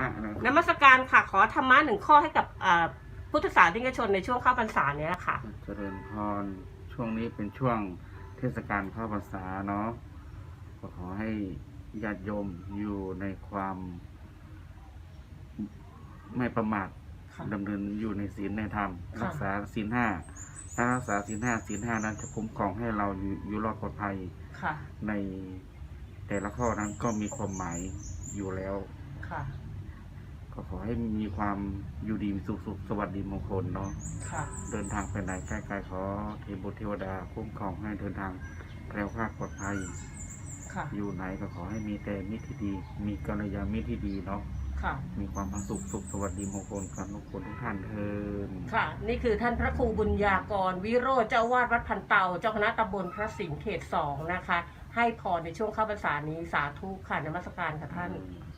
รมะนะนมัสการค่ะขอธรรมะหนึ่งข้อให้กับเอ่อพุทธศาสนิกชนในช่วงเข้าพรรษาเนี้ยค่ะ เจริญพรช่วงนี้เป็นช่วงเทศกาลเข้าพรรษาเนาะก็ขอให้ญาติโยมอยู่ในความไม่ประมาทค่ะ ดำเนินอยู่ในศีลในธรรม ค่ะ รักษาศีลห้าถ้ารักษาศีลห้าศีลห้านั้นจะคุ้มครองให้เราอยู่อยู่รอดปลอดภัยค่ะในแต่ละข้อนั้นก็มีความหมายอยู่แล้ว ค่ะ ก็ขอให้มีความอยู่ดีมีสุขสุขสวัสดีมงคลเนาะค่ะ เดินทางไปไหนใกล้ๆขอเทพบุตรเทวดาคุ้มครองให้เดินทางแคล้วคลาดปลอดภัย ค่ะ อยู่ไหนก็ขอให้มีแต่มิตรที่ดี มีกัลยาณมิตรที่ดีเนาะ ค่ะ มีความผาสุขสุขสวัสดีมงคลกันทุกคนทุกท่านเทินค่ะ นี่คือท่านพระครูบุญญากร วิโรจน์เจ้าวาดวัดพันเตา เจ้าคณะตำบลพระสิงห์เขตสองนะคะ ให้พรในช่วงเข้าพรรษานี้สาธุค่ะนมัสการค่ะท่าน อืม